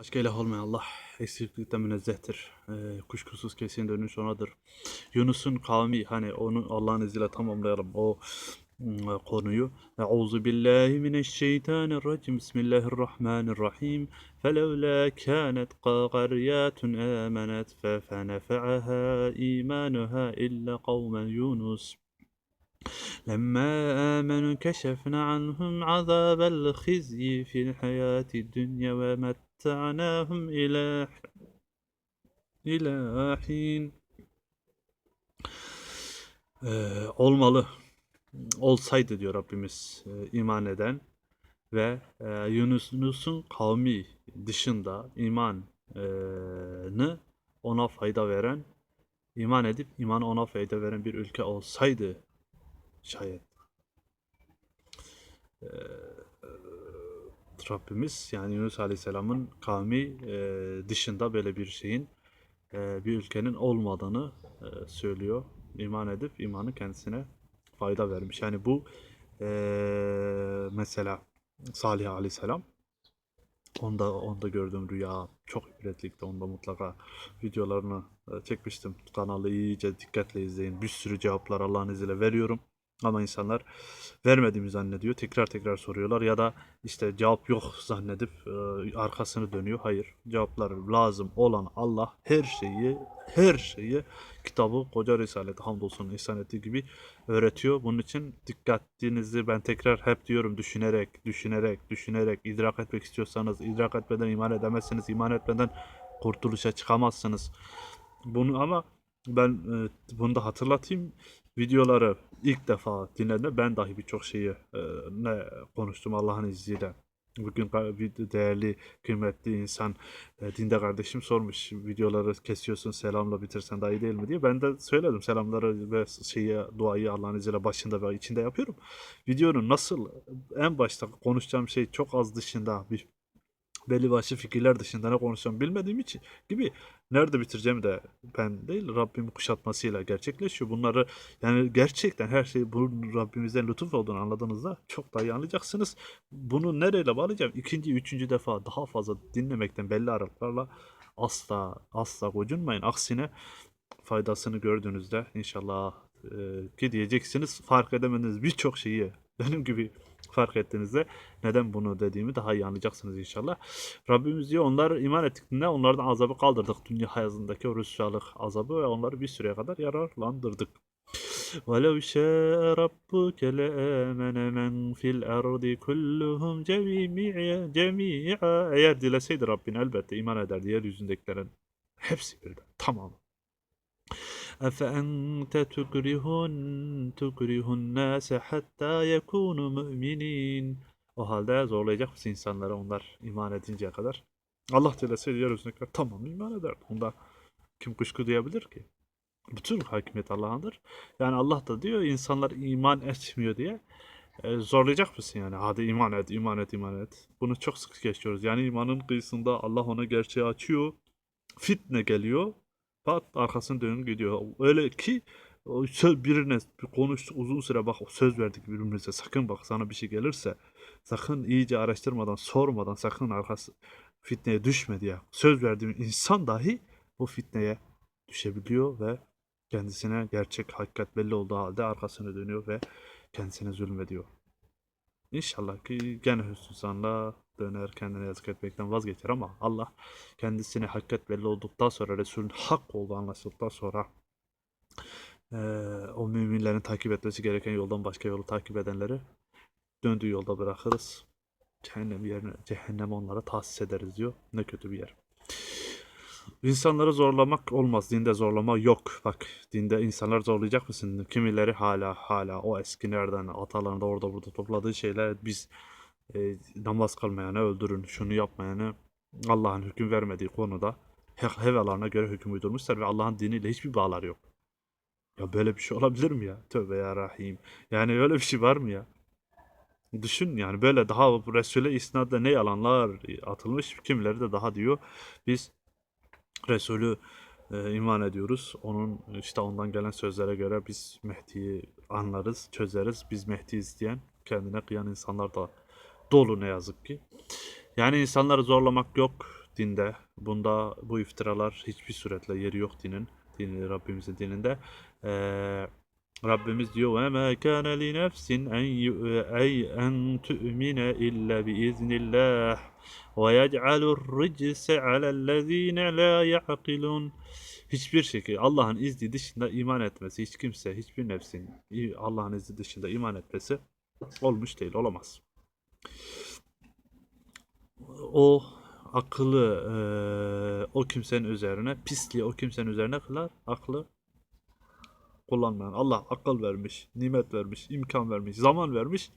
Başka ilah olmayan Allah eksiklikten münezzehtir. Ee, kuşkusuz kesin dönüş onadır. Yunus'un kavmi hani onu Allah'ın izniyle tamamlayalım o mm, konuyu. Euzu billahi mineşşeytanirracim. Bismillahirrahmanirrahim. Felevla kanet qaryatun amenet fe fenefa'aha imanuha illa kavmen Yunus. لما آمنوا كشفنا عنهم عذاب الخزي في الحياة الدنيا ومتعناهم إلى إلى حين Ee, olmalı olsaydı diyor Rabbimiz e, iman eden ve e, Yunus'un kavmi dışında imanı ona fayda veren iman edip imanı ona fayda veren bir ülke olsaydı şayet Ee, Rabbimiz yani Yunus Aleyhisselam'ın kavmi e, dışında böyle bir şeyin e, bir ülkenin olmadığını e, söylüyor. İman edip imanı kendisine fayda vermiş. Yani bu e, mesela Salih Aleyhisselam onda onda gördüğüm rüya çok ibretlikti. Onda mutlaka videolarını e, çekmiştim. Kanalı iyice dikkatle izleyin. Bir sürü cevaplar Allah'ın izniyle veriyorum. Ama insanlar vermediğimi zannediyor. Tekrar tekrar soruyorlar ya da işte cevap yok zannedip e, arkasını dönüyor. Hayır. Cevaplar lazım olan Allah her şeyi her şeyi kitabı koca risaleti hamdolsun ihsan ettiği gibi öğretiyor. Bunun için dikkatinizi ben tekrar hep diyorum düşünerek, düşünerek, düşünerek idrak etmek istiyorsanız idrak etmeden iman edemezsiniz. İman etmeden kurtuluşa çıkamazsınız. Bunu ama ben e, bunu da hatırlatayım. Videoları ilk defa dinlediğimde ben dahi birçok şeyi e, ne konuştum Allah'ın izniyle. Bugün bir değerli, kıymetli insan e, dinde kardeşim sormuş videoları kesiyorsun selamla bitirsen daha iyi değil mi diye. Ben de söyledim selamları ve şeyi duayı Allah'ın izniyle başında ve içinde yapıyorum. Videonun nasıl en başta konuşacağım şey çok az dışında bir belli başlı fikirler dışında ne konuşacağımı bilmediğim için gibi nerede bitireceğimi de ben değil Rabbimin kuşatmasıyla gerçekleşiyor. Bunları yani gerçekten her şey bunun Rabbimizden lütuf olduğunu anladığınızda çok daha iyi anlayacaksınız. Bunu nereyle bağlayacağım? İkinci, üçüncü defa daha fazla dinlemekten belli aralıklarla asla asla gocunmayın. Aksine faydasını gördüğünüzde inşallah e, ki diyeceksiniz fark edemediğiniz birçok şeyi benim gibi fark ettiğinizde neden bunu dediğimi daha iyi anlayacaksınız inşallah. Rabbimiz diyor onlar iman ettiklerinde onlardan azabı kaldırdık. Dünya hayatındaki o rüsvalık azabı ve onları bir süreye kadar yararlandırdık. وَلَوْ شَاءَ رَبُّكَ لَآمَنَ مَنْ فِي الْأَرْضِ كُلُّهُمْ جَمِيعًا جَمِيعًا Eğer dileseydi Rabbin elbette iman ederdi yeryüzündekilerin hepsi birden tamam. أفأنت تكره تكره الناس حتى يكونوا مؤمنين O halde zorlayacak mısın insanları onlar iman edinceye kadar? Allah dileseydi yeryüzündekiler tamam iman eder. Bunda kim kuşku duyabilir ki? Bütün hakimiyet Allah'ındır. Yani Allah da diyor insanlar iman etmiyor diye e, zorlayacak mısın yani? Hadi iman et, iman et, iman et. Bunu çok sık geçiyoruz. Yani imanın kıyısında Allah ona gerçeği açıyor. Fitne geliyor. Pat arkasını dönüp gidiyor. Öyle ki söz birine bir konuştuk uzun süre bak söz verdik birbirimize sakın bak sana bir şey gelirse sakın iyice araştırmadan sormadan sakın arkası fitneye düşme diye söz verdiğim insan dahi bu fitneye düşebiliyor ve kendisine gerçek hakikat belli olduğu halde arkasını dönüyor ve kendisine zulmediyor. İnşallah ki gene hüsnü zanla döner kendine yazık etmekten vazgeçer ama Allah kendisine hakikat belli olduktan sonra Resulün hak olduğu anlaşıldıktan sonra eee, o müminlerin takip etmesi gereken yoldan başka yolu takip edenleri döndüğü yolda bırakırız. Cehennem yerine cehennem onlara tahsis ederiz diyor. Ne kötü bir yer. İnsanları zorlamak olmaz. Dinde zorlama yok. Bak dinde insanlar zorlayacak mısın? Kimileri hala hala o eskilerden atalarında orada burada topladığı şeyler biz e, namaz kılmayanı öldürün, şunu yapmayanı Allah'ın hüküm vermediği konuda he- hevalarına göre hüküm uydurmuşlar ve Allah'ın diniyle hiçbir bağları yok. Ya böyle bir şey olabilir mi ya? Tövbe ya Rahim. Yani öyle bir şey var mı ya? Düşün yani böyle daha Resul'e isnadla ne yalanlar atılmış. Kimileri de daha diyor biz Resulü e, iman ediyoruz. Onun işte ondan gelen sözlere göre biz Mehdi'yi anlarız, çözeriz. Biz Mehdi isteyen, kendine kıyan insanlar da dolu ne yazık ki. Yani insanları zorlamak yok. dinde. Bunda bu iftiralar hiçbir suretle yeri yok dinin. Dini, Rabbimizin dininde. Ee, Rabbimiz diyor ve ma kana li nefsin en ey en tu'mine illa bi iznillah ve yec'alur ricse alellezine la ya'kilun. Hiçbir şekilde Allah'ın izni dışında iman etmesi hiç kimse hiçbir nefsin Allah'ın izni dışında iman etmesi olmuş değil olamaz. O akıllı eee, o kimsenin üzerine pisliği o kimsenin üzerine kılar aklı kullanmayan Allah akıl vermiş, nimet vermiş, imkan vermiş, zaman vermiş.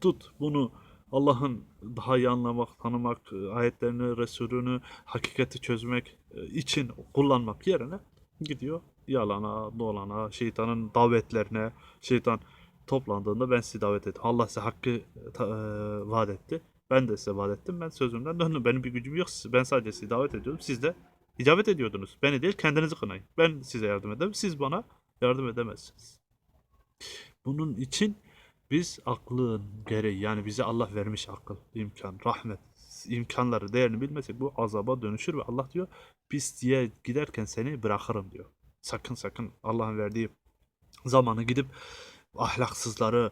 Tut bunu Allah'ın daha iyi anlamak, tanımak, e, ayetlerini, Resulünü, hakikati çözmek e, için kullanmak yerine gidiyor yalana, dolana, şeytanın davetlerine, şeytan toplandığında ben sizi davet ettim. Allah size hakkı ta- e, vaat etti. Ben de size vaat ettim. Ben sözümden döndüm. Benim bir gücüm yok. Ben sadece sizi davet ediyorum. Siz de icabet ediyordunuz. Beni değil kendinizi kınayın. Ben size yardım ederim. Siz bana yardım edemezsiniz. Bunun için biz aklın gereği yani bize Allah vermiş akıl, imkan, rahmet, imkanları değerini bilmesek bu azaba dönüşür ve Allah diyor pisliğe giderken seni bırakırım diyor. Sakın sakın Allah'ın verdiği zamanı gidip ahlaksızları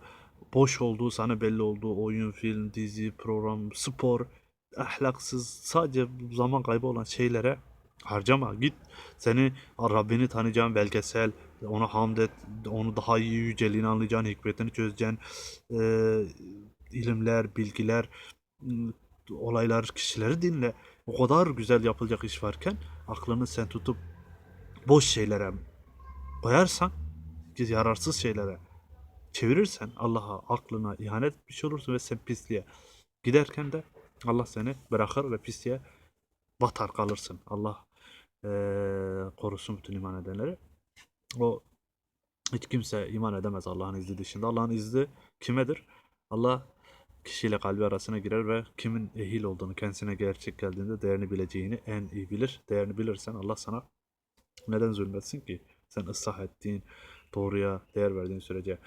boş olduğu sana belli olduğu oyun, film, dizi, program, spor ahlaksız sadece zaman kaybı olan şeylere harcama. Git seni Rabbini tanıyacağın belgesel, ona hamd et, onu daha iyi yüceliğini anlayacaksın, hikmetini çözeceksin, eee, ilimler, bilgiler, ım, olaylar, kişileri dinle. O kadar güzel yapılacak iş varken aklını sen tutup boş şeylere koyarsan, yararsız şeylere çevirirsen Allah'a, aklına ihanet etmiş olursun ve sen pisliğe giderken de Allah seni bırakır ve pisliğe batar kalırsın. Allah eee, korusun bütün iman edenleri. O hiç kimse iman edemez Allah'ın izni dışında. Allah'ın izni kimedir? Allah kişiyle kalbi arasına girer ve kimin ehil olduğunu kendisine gerçek geldiğinde değerini bileceğini en iyi bilir. Değerini bilirsen Allah sana neden zulmetsin ki? Sen ıslah ettiğin, doğruya değer verdiğin sürece.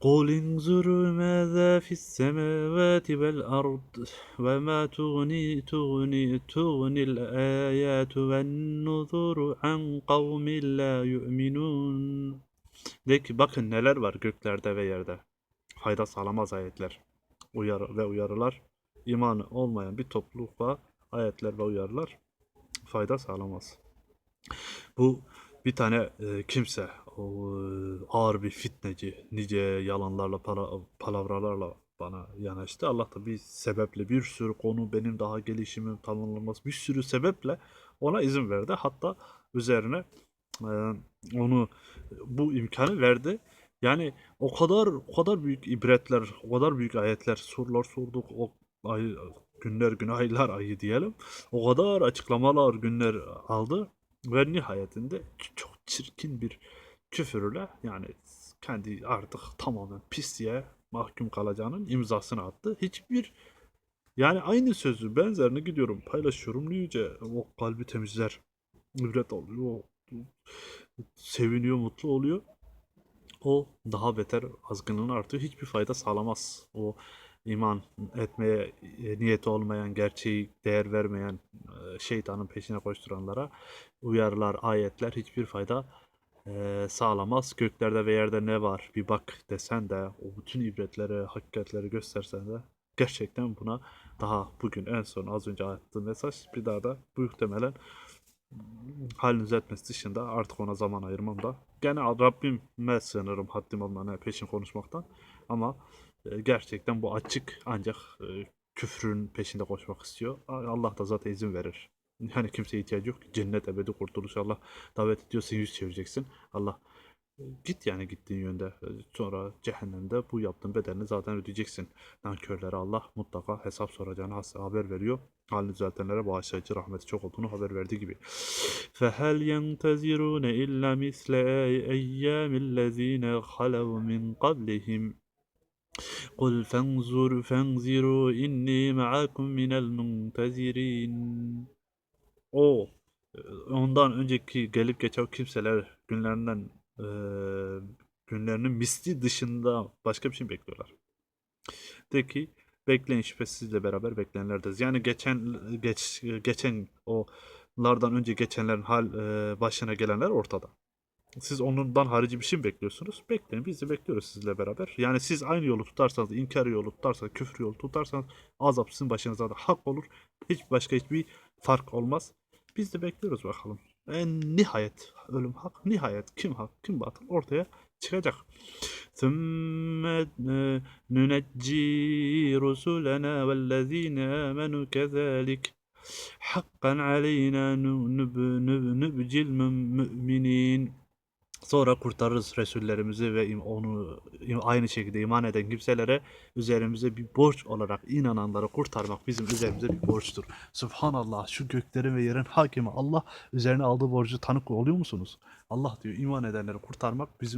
قُلْ انظُرُوا ماذا في السماوات والأرض وما تغني تغني تغني الآيات والنذر عن قوم لا يؤمنون De ki bakın neler var göklerde ve yerde. Fayda sağlamaz ayetler. Uyarı ve uyarılar. İmanı olmayan bir topluluğa ayetler ve uyarılar fayda sağlamaz. Bu bir tane e, kimse o, e, ağır bir fitneci nice yalanlarla para, palavralarla bana yanaştı. Allah da bir sebeple bir sürü konu benim daha gelişimim tamamlanması bir sürü sebeple ona izin verdi. Hatta üzerine e, onu bu imkanı verdi. Yani o kadar o kadar büyük ibretler, o kadar büyük ayetler, sorular sorduk. O ay, günler, gün, aylar ayı diyelim. O kadar açıklamalar, günler aldı ve nihayetinde çok çirkin bir küfürle yani kendi artık tamamen pisliğe mahkum kalacağının imzasını attı. Hiçbir yani aynı sözü benzerini gidiyorum paylaşıyorum nice o kalbi temizler ibret alıyor seviniyor mutlu oluyor o daha beter azgınlığını artıyor hiçbir fayda sağlamaz o iman etmeye niyeti olmayan gerçeği değer vermeyen e, şeytanın peşine koşturanlara uyarılar ayetler hiçbir fayda e, sağlamaz göklerde ve yerde ne var bir bak desen de o bütün ibretleri hakikatleri göstersen de gerçekten buna daha bugün en son az önce attığım mesaj bir daha da muhtemelen halini düzeltmesi dışında artık ona zaman ayırmam da. Gene Rabbime sığınırım haddim olmayan peşin konuşmaktan. Ama e, gerçekten bu açık ancak e, küfrün peşinde koşmak istiyor. Allah da zaten izin verir. Yani kimseye ihtiyacı yok. Cennet ebedi kurtuluş Allah davet ediyor. Sen yüz çevireceksin. Allah e, git yani gittiğin yönde. E, Sonra cehennemde bu yaptığın bedelini zaten ödeyeceksin. Nankörlere Allah mutlaka hesap soracağını has- haber veriyor. Halini düzeltenlere bağışlayıcı rahmeti çok olduğunu haber verdiği gibi. فَهَلْ يَنْتَظِرُونَ إِلَّا مِثْلَ أَيَّامِ الَّذ۪ينَ خَلَوْا مِنْ قَبْلِهِمْ قُلْ فَانْظُرُوا فَانْظِرُوا إِنِّي مَعَكُمْ مِنَ الْمُنْتَظِرِينَ o e, ondan önceki gelip geçen kimseler günlerinden e, günlerinin misli dışında başka bir şey bekliyorlar. De ki Bekleyin şüphesiz sizle beraber bekleyenlerdeniz. Yani geçen geç geçen olardan önce geçenlerin hal e, başına gelenler ortada. Siz ondan harici bir şey mi bekliyorsunuz? Bekleyin. Biz de bekliyoruz sizle beraber. Yani siz aynı yolu tutarsanız, inkar yolu tutarsanız, küfür yolu tutarsanız azap sizin başınıza da hak olur. Hiç başka hiçbir fark olmaz. Biz de bekliyoruz bakalım. En nihayet ölüm hak, nihayet kim hak, kim batıl ortaya çıkacak. ثُمَّ نُنَجِّي رُسُلَنَا وَالَّذ۪ينَ آمَنُوا كَذَٰلِكَ حَقًّا عَلَيْنَا نُبْجِ الْمُؤْمِنِينَ Sonra kurtarırız Resullerimizi ve onu aynı şekilde iman eden kimselere üzerimize bir borç olarak inananları kurtarmak bizim üzerimize bir borçtur. Subhanallah şu göklerin ve yerin hakimi Allah üzerine aldığı borcu tanık oluyor musunuz? Allah diyor iman edenleri kurtarmak bizim